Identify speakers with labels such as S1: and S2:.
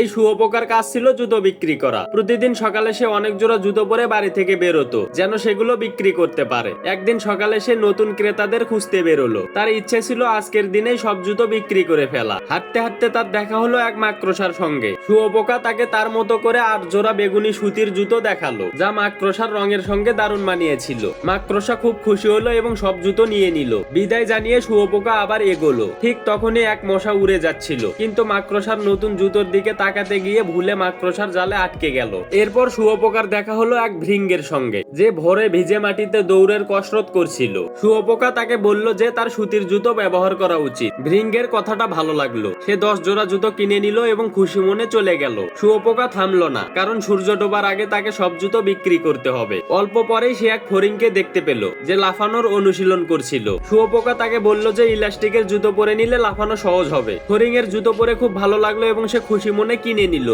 S1: এই শুয়োপোকার কাজ ছিল জুতো বিক্রি করা। প্রতিদিন সকালে সে অনেক জোড়া জুতো পরে বাড়ি থেকে বেরোতো, যেন সেগুলো বিক্রি করতে পারে। একদিন সকালে সে নতুন ক্রেতাদের খুঁজতে বেরোলো। তার ইচ্ছে ছিল আজকের দিনেই সব জুতো বিক্রি করে ফেলা। হাঁটতে হাঁটতে তার দেখা হলো এক মাক্রসার সঙ্গে। শুয়োপোকা তাকে তার মতো করে আট জোড়া বেগুনি সুতির জুতো দেখাল, যা মাকড়সার রঙের সঙ্গে দারুণ মানিয়েছিল। মাকড়সা খুব খুশি হলো এবং সব জুতো নিয়ে নিল। বিদায় জানিয়ে শুয়োপোকা আবার এগোলো। ঠিক তখনই এক মশা উড়ে যাচ্ছিল। কিন্তু মাকড়সার নতুন জুতোর দিকে তাকাতে গিয়ে ভুলে মাকড়সার জালে আটকে গেল। এরপর শুয়োপোকার দেখা হলো এক ভৃঙ্গের সঙ্গে, যে ভোরে ভিজে মাটিতে দৌড়ের কসরত করছিল। শুয়োপোকা তাকে বলল যে তার সুতির জুতো ব্যবহার করা উচিত। ভৃঙ্গের কথাটা ভালো লাগল। সে দশ জোড়া জুতো কিনে নিল এবং খুশি মনে চলে গেল। শুয়োপোকা থামলো না, কারণ সূর্য ডোবার আগে তাকে সব জুতো বিক্রি করতে হবে। অল্প পরেই সে এক ফরিংকে দেখতে পেল, যে লাফানোর অনুশীলন করছিল। শুয়োপোকা তাকে বলল যে ইলাস্টিকের জুতো পরে নিলে লাফানো সহজ হবে। ফরিং এর জুতো পরে খুব ভালো লাগল এবং সে খুশি মনে কিনে নিল।